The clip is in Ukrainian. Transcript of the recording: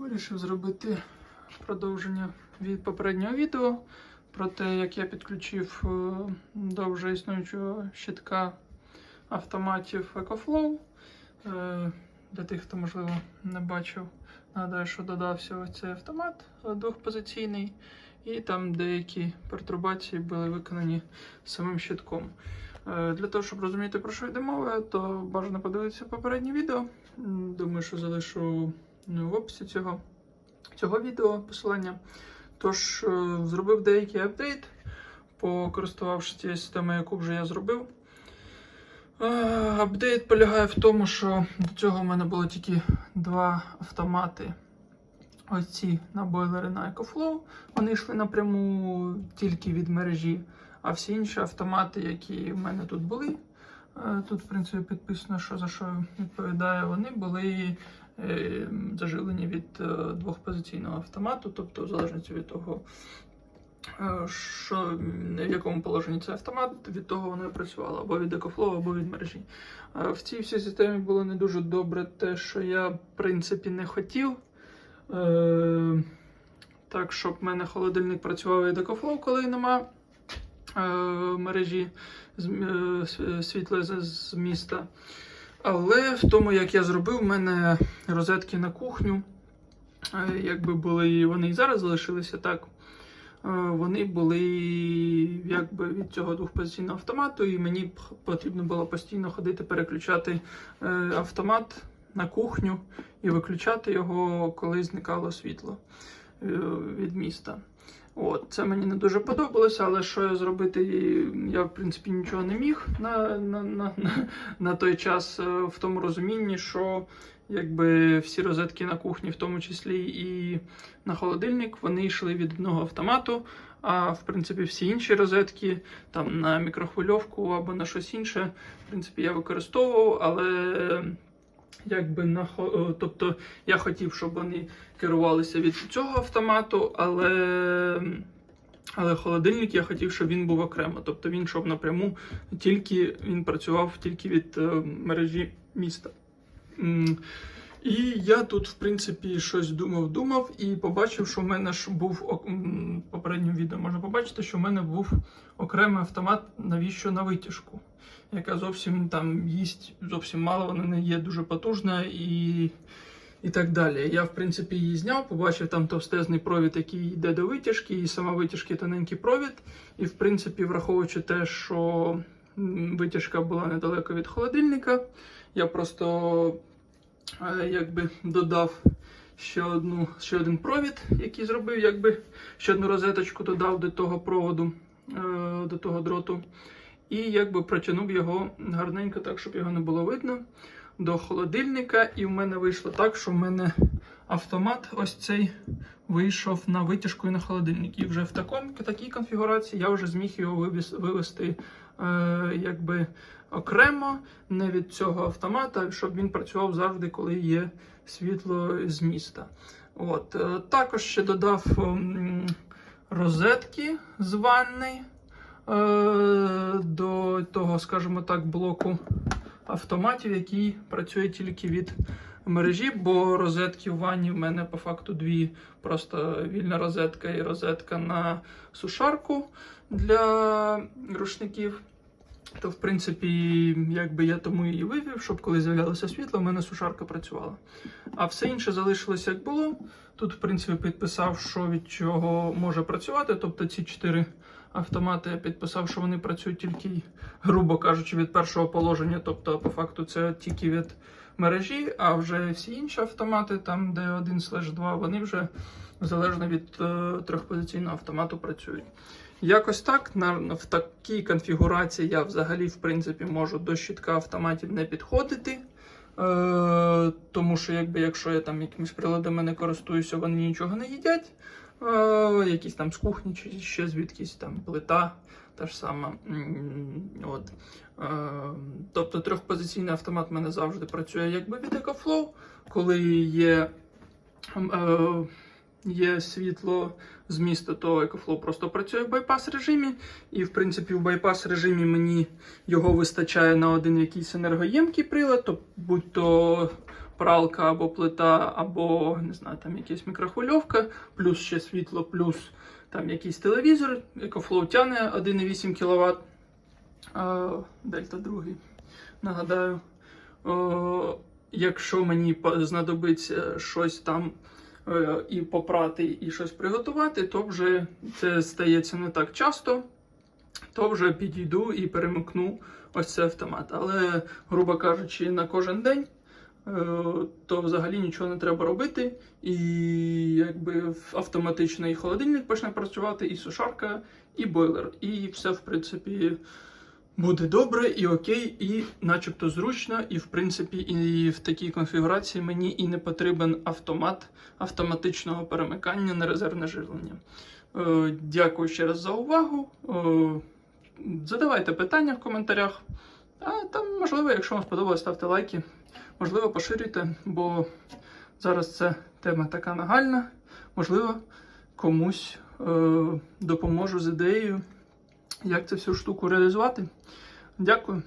Вирішив зробити продовження від попереднього відео про те, як я підключив е, до вже існуючого щитка автоматів EcoFlow. Е, Для тих, хто, можливо, не бачив, нагадаю, що додався оцей автомат е, двохпозиційний, і там деякі пертурбації були виконані самим щитком. Для того, щоб розуміти, про що йде мова, то бажано подивитися попереднє відео. Думаю, що залишу в описі цього, цього відео посилання. Тож, е, зробив деякий апдейт, покористувавшись тією системою, яку вже я зробив. Е, Апдейт полягає в тому, що до цього в мене було тільки два автомати. Ось ці на бойлери на EcoFlow. Вони йшли напряму тільки від мережі, а всі інші автомати, які в мене тут були, тут, в принципі, підписано, що за що відповідає, вони були е, зажилені від е, двохпозиційного автомату, тобто в залежності від того, е, що, в якому положенні цей автомат, від того воно і працювало, або від EcoFlow, або від мережі. В цій всій системі було не дуже добре те, що я, в принципі, не хотів. Так, щоб в мене холодильник працював від EcoFlow, коли нема мережі з, е, с- світла з, міста. Але в тому, як я зробив, в мене розетки на кухню, е, якби були, вони і зараз залишилися так. е, Вони були якби від цього двохпозиційного автомату, і мені потрібно було постійно ходити переключати е, автомат на кухню і виключати його, коли зникало світло е, від міста. От, це мені не дуже подобалося, але що я зробити, я в принципі нічого не міг на, на, на, на, той час е, в тому розумінні, що якби всі розетки на кухні, в тому числі і на холодильник, вони йшли від одного автомату. А в принципі, всі інші розетки там на мікрохвильовку або на щось інше, в принципі, я використовував, але якби на е, тобто я хотів, щоб вони керувалися від цього автомату, але, але холодильник я хотів, щоб він був окремо. Тобто він йшов напряму, тільки він працював тільки від е, мережі міста. І я тут, в принципі, щось думав, думав і побачив, що в мене ж був ок- м, в попередньому відео можна побачити, що в мене був окремий автомат, навіщо на витяжку, яка зовсім там їсть зовсім мало, вона не є дуже потужна і, і так далі. Я, в принципі, її зняв, побачив там товстезний провід, який йде до витяжки, і сама витяжки тоненький провід. І, в принципі, враховуючи те, що витяжка була недалеко від холодильника, я просто якби додав ще одну ще один провід, який зробив, якби ще одну розеточку додав до того проводу, е, до того дроту. І якби протягнув його гарненько, так, щоб його не було видно до холодильника. І в мене вийшло так, що в мене автомат ось цей вийшов на витяжку і на холодильник. І вже в такому, такій конфігурації я вже зміг його вивести е, якби окремо, не від цього автомата, щоб він працював завжди, коли є світло з міста. От. е, Також ще додав розетки з ванни е, до того, скажімо так, блоку автоматів, який працює тільки від мережі, бо розетки в ванні в мене по факту дві. Просто вільна розетка і розетка на сушарку для рушників. То, в принципі, якби я тому її вивів, щоб коли з'являлося світло, в мене сушарка працювала. А все інше залишилося як було. Тут, в принципі, підписав, що від чого може працювати. Тобто ці чотири автомати я підписав, що вони працюють тільки, грубо кажучи, від першого положення. Тобто, по факту, це тільки від мережі, а вже всі інші автомати, там де 1 2 вони вже залежно від е, трьохпозиційного автомату працюють. Якось так, в такій конфігурації я взагалі, в принципі, можу до щитка автоматів не підходити. Е, тому що, якби, якщо я там якимись приладами не користуюся, вони нічого не їдять. Е, якісь там з кухні чи ще звідкись там плита та ж сама. От. Е, тобто трьохпозиційний автомат в мене завжди працює якби від EcoFlow, коли є. Е, Є світло з міста, то EcoFlow просто працює в байпас режимі. І, в принципі, в байпас режимі мені його вистачає на один якийсь енергоємкий прилад, то будь то пралка або плита, або не знаю, там якась мікрохвильовка, плюс ще світло, плюс там якийсь телевізор, EcoFlow тягне 1,8 кВт. Дельта 2, нагадаю. Якщо мені знадобиться щось там і попрати, і щось приготувати, то вже це стається не так часто, то вже підійду і перемикну ось цей автомат. Але, грубо кажучи, на кожен день. е, То взагалі нічого не треба робити, і якби автоматично і холодильник почне працювати, і сушарка, і бойлер. І все, в принципі, буде добре і окей, і начебто зручно, і в принципі, і в такій конфігурації мені і не потрібен автомат автоматичного перемикання на резервне живлення. Е, Дякую ще раз за увагу. Е, Задавайте питання в коментарях. А там, можливо, якщо вам сподобалось, ставте лайки. Можливо, поширюйте, бо зараз це тема така нагальна. Можливо, комусь е, допоможу з ідеєю, як цю всю штуку реалізувати. Дякую.